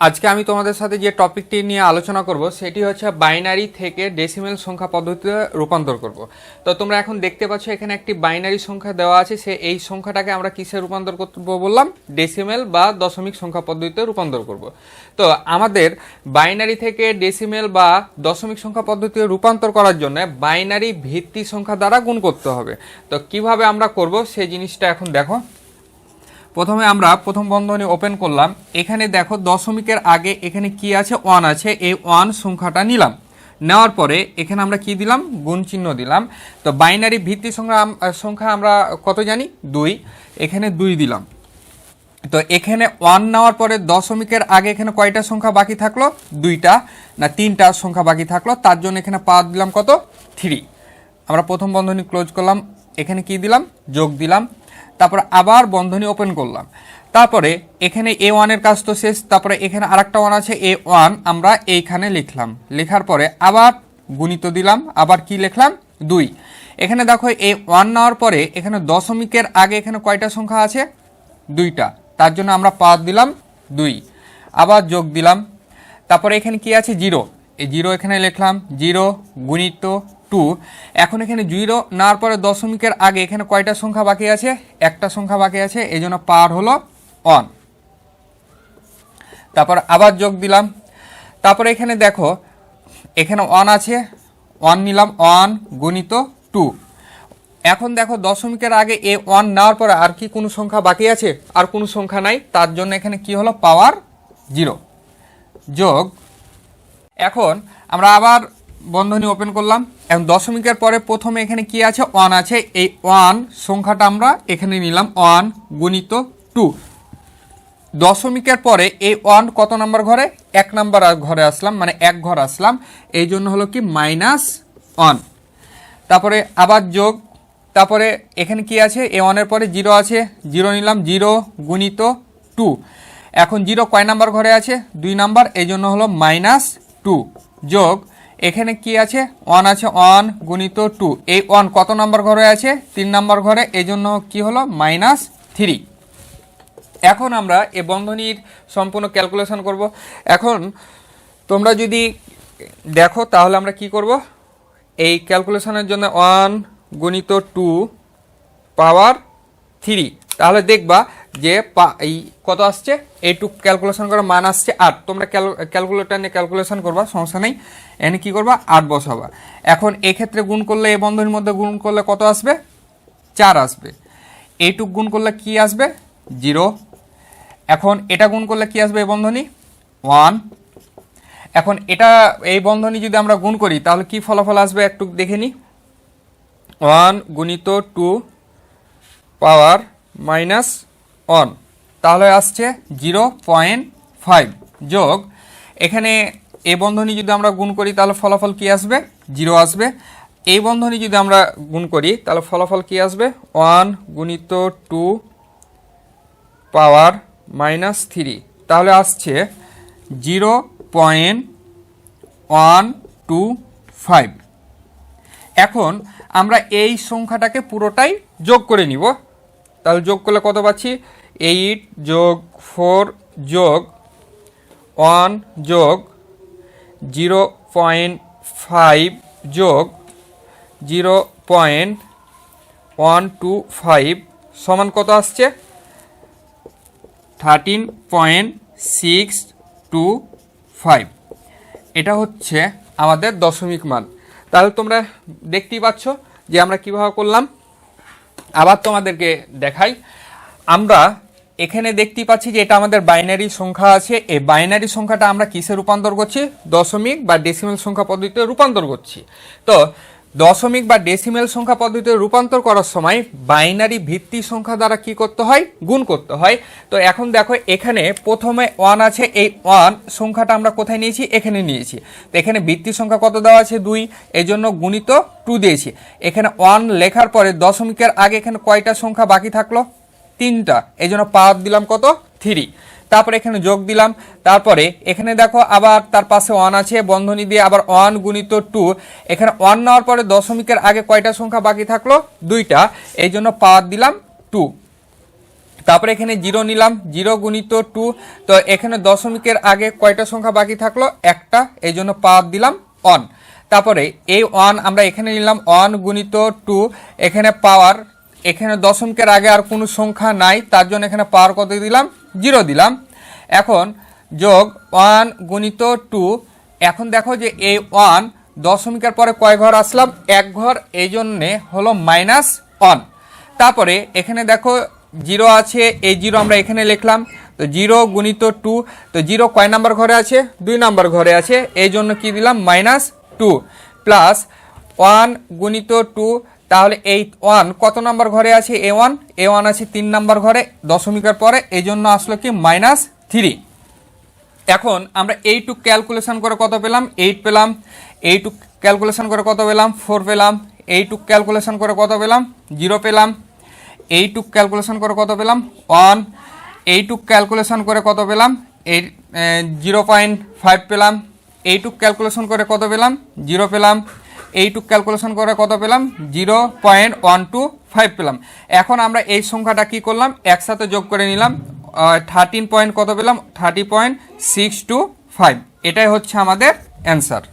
আজকে আমি তোমাদের সাথে যে টপিকটি নিয়ে আলোচনা করব, সেটি হচ্ছে বাইনারি থেকে ডেসিমেল সংখ্যা পদ্ধতিতে রূপান্তর করব। তো তোমরা এখন দেখতে পাচ্ছ, এখানে একটি বাইনারি সংখ্যা দেওয়া আছে, সে এই সংখ্যাটাকে আমরা কিসে রূপান্তর করব বললাম? ডেসিমেল বা দশমিক সংখ্যা পদ্ধতিতে রূপান্তর করব। তো আমাদের বাইনারি থেকে ডেসিমেল বা দশমিক সংখ্যা পদ্ধতিতে রূপান্তর করার জন্য বাইনারি ভিত্তি সংখ্যা দ্বারা গুণ করতে হবে। তো কীভাবে আমরা করব সেই জিনিসটা এখন দেখো। প্রথমে আমরা প্রথম বন্ধনী ওপেন করলাম। এখানে দেখো দশমিকের আগে এখানে কি আছে? ওয়ান আছে। এই ওয়ান সংখ্যাটা নিলাম। নেওয়ার পরে এখানে আমরা কি দিলাম? গুণ চিহ্ন দিলাম। তো বাইনারি ভিত্তি সংখ্যা সংখ্যা আমরা কত জানি? দুই। এখানে দুই দিলাম। তো এখানে ওয়ান নেওয়ার পরে দশমিকের আগে এখানে কয়টা সংখ্যা বাকি থাকল? দুইটা। না, তিনটা সংখ্যা বাকি থাকল। তার জন্য এখানে পা দিলাম কত? থ্রি আমরা প্রথম বন্ধনী ক্লোজ করলাম। এখানে কি দিলাম? যোগ দিলাম। তারপর আবার বন্ধনী ওপেন করলাম। তারপরে এখানে এ ওয়ানের কাজ তো শেষ, তারপরে এখানে আরেকটা ওয়ান আছে এ ওয়ান আমরা এইখানে লিখলাম। লেখার পরে আবার গুণিত দিলাম, আবার কি লিখলাম? দুই। এখানে দেখো এ ওয়ান নেওয়ার পরে এখানে দশমিকের আগে এখানে কয়টা সংখ্যা আছে? দুইটা। তার জন্য আমরা পাঁচ দিলাম, দুই। আবার যোগ দিলাম। তারপরে এখানে কি আছে? জিরো। এই জিরো এখানে লিখলাম, জিরো গুণিত টু এখন এখানে জিরো নেওয়ার পরে দশমিকের আগে এখানে কয়টা সংখ্যা বাকি আছে? একটা সংখ্যা বাকি আছে, এই জন্য পার হলো অন তারপর আবার যোগ দিলাম। তারপরে এখানে দেখো, এখানে অন আছে অন নিলাম অন গুণিত টু এখন দেখো দশমিকের আগে এ ওয়ান নেওয়ার পরে আর কি কোনো সংখ্যা বাকি আছে? আর কোনো সংখ্যা নাই, তার জন্য এখানে কি হলো? পাওয়ার জিরো যোগ। এখন আমরা আবার বন্ধনী ওপেন করলাম এখন দশমিকের পরে প্রথমে এখানে কি আছে? ওয়ান আছে। এই ওয়ান সংখ্যাটা আমরা এখানে নিলাম। ওয়ান গুণিত টু দশমিকের পরে এই ওয়ান কত নাম্বার ঘরে? এক নাম্বার ঘরে আসলাম মানে এক ঘর আসলাম। এই জন্য হলো কি? মাইনাস ওয়ান তারপরে আবার যোগ। তারপরে এখানে কি আছে? এ ওয়ানের পরে জিরো আছে। জিরো নিলাম। জিরো গুণিত টু এখন জিরো কয় নাম্বার ঘরে আছে? দুই নাম্বার। এই জন্য হলো মাইনাস টু যোগ। এখানে কি আছে? ওয়ান আছে ওয়ান গুণিত টু এই ওয়ান কত নাম্বার ঘরে আছে? তিন নাম্বার ঘরে। এই জন্য কী হলো? মাইনাস থ্রি এখন আমরা এ বন্ধনীর সম্পূর্ণ ক্যালকুলেশন করব। এখন তোমরা যদি দেখো, তাহলে আমরা কি করব? এই ক্যালকুলেশনের জন্য ওয়ান গুণিত টু পাওয়ার থ্রি তাহলে দেখবা যে এই কত আসছে? এইটু ক্যালকুলেশন করার মান আসছে আট। তোমরা ক্যালকুলেটার নিয়ে ক্যালকুলেশন করবা, সমস্যা নেই। এনে কি করবা? আট বসাবা। এখন এক্ষেত্রে গুণ করলে, এই বন্ধনীর মধ্যে গুণ করলে কত আসবে? চার আসবে। এইটুক গুণ করলে কি আসবে? জিরো। এখন এটা গুণ করলে কি আসবে এই বন্ধনী? ওয়ান। এখন এটা, এই বন্ধনী যদি আমরা গুণ করি, তাহলে কি ফলাফল আসবে একটু দেখে নিই ওয়ান গুণিত টু পাওয়ার মাইনাস ওয়ান তাহলে আসছে জিরো পয়েন্ট ফাইভ যোগ। এখানে এই বন্ধনী যদি আমরা গুণ করি, তাহলে ফলাফল কি আসবে? জিরো আসবে। এই বন্ধনী যদি আমরা গুণ করি, তাহলে ফলাফল কি আসবে? ওয়ান গুণিত টু পাওয়ার মাইনাস থ্রি। তাহলে আসছে zero point one two five. এখন আমরা এই সংখ্যাটাকে পুরোটাই যোগ করে নিব। তাহলে যোগ করলে কত পাচ্ছি? এইট যোগ ফোর যোগ ওয়ান যোগ জিরো পয়েন্ট ফাইভ যোগ zero point one two five সমান কত আসছে? Thirteen point six two five এটা হচ্ছে আমাদের দশমিক মান। তাহলে তোমরা দেখতেই পাচ্ছ যে আমরা কীভাবে করলাম? আবার তোমাদেরকে দেখাই। আমরা এখানে দেখতে পাচ্ছি যে এটা আমাদের বাইনারি সংখ্যা আছে। এই বাইনারি সংখ্যাটা আমরা কিসে রূপান্তর করছি? দশমিক বা ডেসিমেল সংখ্যা পদ্ধতিতে রূপান্তর করছি। তো দশমিক বা ডেসিমেল সংখ্যা পদ্ধতিতে রূপান্তর করার সময় বাইনারি ভিত্তি সংখ্যা দ্বারা কি করতে হয়? গুণ করতে হয়। তো এখন দেখো, এখানে প্রথমে ওয়ান আছে, এই ওয়ান সংখ্যাটা আমরা কোথায় নিয়েছি? এখানে নিয়েছি। তো এখানে ভিত্তি সংখ্যা কত দেওয়া আছে? দুই। এই জন্য গুণিত টু দিয়েছি। এখানে ওয়ান লেখার পরে দশমিকের আগে এখানে কয়টা সংখ্যা বাকি থাকল? তিনটা। এই জন্য পাওয়ার দিলাম কত? থ্রি তারপরে এখানে যোগ দিলাম। তারপরে এখানে দেখো আবার তার পাশে ওয়ান আছে, বন্ধনী দিয়ে আবার ওয়ান গুণিত টু এখানে ওয়ান নেওয়ার পরে দশমিকের আগে কয়টা সংখ্যা বাকি থাকল? দুইটা। এই জন্য পাওয়ার দিলাম টু তারপরে এখানে জিরো নিলাম জিরো গুণিত টু তো এখানে দশমিকের আগে কয়টা সংখ্যা বাকি থাকল? একটা। এই জন্য পাওয়ার দিলাম অন তারপরে এই ওয়ান আমরা এখানে নিলাম ওয়ান গুণিত টু এখানে পাওয়ার, এখানে দশমিকের আগে আর কোনো সংখ্যা নাই, তার জন্য এখানে পাওয়ার কত দিলাম? জিরো দিলাম। এখন যোগ ওয়ান গুণিত টু। এখন দেখো যে এই ওয়ান দশমিকের পরে কয় ঘর আসলাম? এক ঘর, এই জন্যে হলো মাইনাস ওয়ান। তারপরে এখানে দেখো জিরো আছে, এই জিরো আমরা এখানে লিখলাম। তো জিরো গুণিত টু, তো জিরো কয় নাম্বার ঘরে আছে? দুই নাম্বার ঘরে আছে। এই জন্য কি দিলাম? Minus two. প্লাস ওয়ান গুণিত টু তাহলে এই ওয়ান কত নাম্বার ঘরে আছে? এ ওয়ান এ ওয়ান আছে তিন নাম্বার ঘরে, দশমিকের পরে এই জন্য আসলো কি? মাইনাস থ্রি এখন আমরা এইটু ক্যালকুলেশন করে কত পেলাম? এইট পেলাম। এইটু ক্যালকুলেশন করে কত পেলাম? ফোর পেলাম। এইটু ক্যালকুলেশন করে কত পেলাম? জিরো পেলাম। এইটু ক্যালকুলেশন করে কত পেলাম? ওয়ান এইটু ক্যালকুলেশন করে কত পেলাম? এই জিরো পয়েন্ট ফাইভ পেলাম। এই এইটুক ক্যালকুলেশন করে কত পেলাম? জিরো পেলাম। এইটুক ক্যালকুলেশন করে কত পেলাম? Zero point one two five পেলাম। এখন আমরা এই সংখ্যাটা কি করলাম? একসাথে যোগ করে নিলাম। থার্টিন পয়েন্ট কত পেলাম? Thirty point six two five এটাই হচ্ছে আমাদের অ্যান্সার